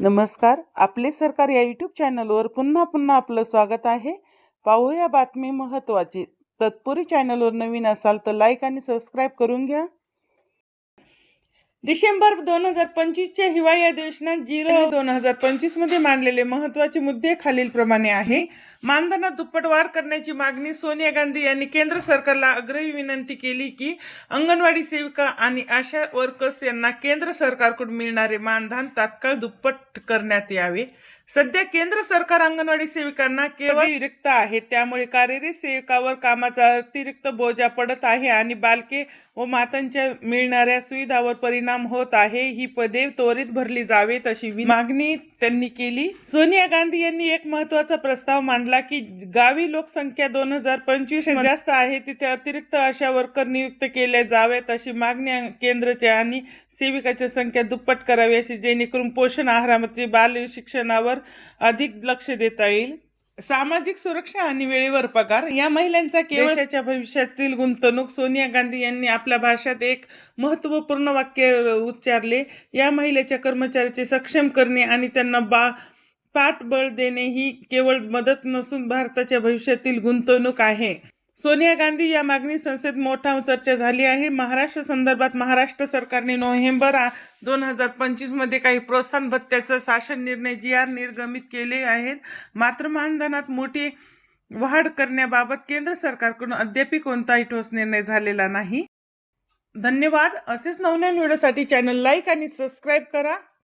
नमस्कार आपले सरकार या यूट्यूब चॅनलवर पुन्हा पुन्हा आपलं स्वागत आहे. पाहूया बातमी महत्त्वाची तत्पूर्वी चॅनलवर नवीन असाल तर लाईक आणि सबस्क्राईब करून घ्या. डिसेंबर दोन हजार पंचवीसच्या हिवाळी अधिवेशनात जिरो दोन हजार पंचवीसमध्ये मांडलेले महत्त्वाचे मुद्दे खालीलप्रमाणे आहे. मानधनात दुप्पट वाढ करण्याची मागणी सोनिया गांधी यांनी केंद्र सरकारला आग्रही विनंती केली की अंगणवाडी सेविका आणि आशा वर्कर्स यांना केंद्र सरकारकडून मिळणारे मानधन तात्काळ दुप्पट करण्यात यावे. सध्या केंद्र सरकार अंगणवाडी सेविकांना केवळ रिक्त आहे. त्यामुळे कार्यरत सेविकावर कामाचा अतिरिक्त बोजा पडत आहे आणि बालके व मातांच्या मिळणाऱ्या सुविधावर परिणाम परिणाम होत आहे. ही पदे त्वरित भरली जावेत अशी मागणी त्यांनी केली. सोनिया गांधी यांनी एक महत्त्वाचा प्रस्ताव मांडला की गावी लोकसंख्या दोन हजार पंचवीस जास्त आहे तिथे अतिरिक्त अशा वर्कर नियुक्त केल्या जावेत अशी मागणी केंद्राच्या आणि सेविकाची संख्या दुप्पट करावी अशी जेणेकरून पोषण आहारामध्ये बाल शिक्षणावर अधिक लक्ष देता येईल. सामाजिक सुरक्षा आणि वेळेवर पगार या महिलांचा केवळ देशाच्या भविष्यातील गुंतवणूक. सोनिया गांधी यांनी आपल्या भाषेत एक महत्त्वपूर्ण वाक्य उच्चारले. या महिलेच्या कर्मचाऱ्याचे सक्षम करणे आणि त्यांना बा पाठबळ देणे ही केवळ मदत नसून भारताच्या भविष्यातील गुंतवणूक आहे. सोनिया गांधी या मागणी संसदेत मोठा चर्चा झाली आहे. महाराष्ट्र संदर्भात महाराष्ट्र सरकारने नोव्हेंबर दोन हजार पंचवीसमध्ये काही प्रोत्साहन भत्त्याचं शासन निर्णय जी आर निर्गमित केले आहेत. मात्र मानधनात मोठी वाढ करण्याबाबत केंद्र सरकारकडून अद्याप कोणताही ठोस निर्णय झालेला नाही. धन्यवाद. असेच नवनवीन व्हिडिओसाठी चॅनल लाईक आणि सबस्क्राईब करा.